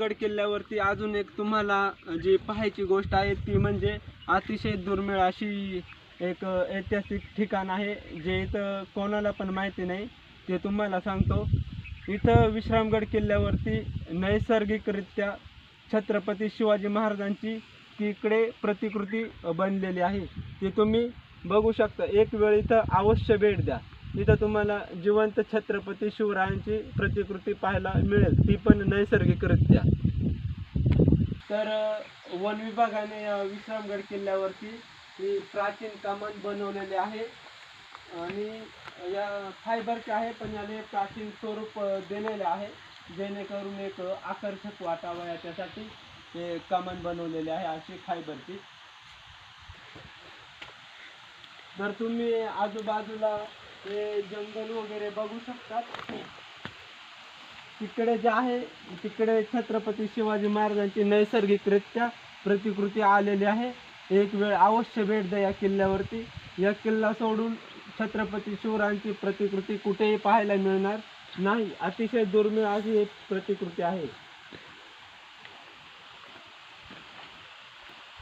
गड किल्ल्यावरती अजून एक तुम्हाला जी पाहायची गोष्ट आहे ती म्हणजे अतिशय दुर्मिळ अशी एक ऐतिहासिक ठिकाण आहे जे इथं कोणाला पण माहिती नाही ते तुम्हाला सांगतो. इथं विश्रामगड किल्ल्यावरती नैसर्गिकरित्या छत्रपती शिवाजी महाराजांची तिकडे प्रतिकृती बनलेली आहे. ती तुम्ही बघू शकता. एक वेळ इथं अवश्य भेट द्या. इथं तुम्हाला जिवंत छत्रपती शिवरायांची प्रतिकृती पाहायला मिळेल. ती पण नैसर्गिकरित्या. तर वन विभागाने या विश्रामगड किल्ल्यावरती ही प्राचीन कमान बनवलेले आहे. आणि या फायबरचे आहे पण याने प्राचीन स्वरूप अ, दिलेले आहे. जेणेकरून एक आकर्षक वाटावं याच्यासाठी हे कमान बनवलेले आहे अशी फायबरची जर तुम्ही आजूबाजूला ते जंगल वगैरे बघू शकतात. तिकडे जे आहे तिकडे छत्रपती शिवाजी महाराजांची नैसर्गिकरित्या प्रतिकृती आलेली आहे. एक वेळ अवश्य भेट द्या या किल्ल्यावरती. या किल्ला सोडून छत्रपती शिवरायांची प्रतिकृती कुठेही पाहायला मिळणार नाही. अतिशय दुर्मिळ अशी एक प्रतिकृती आहे.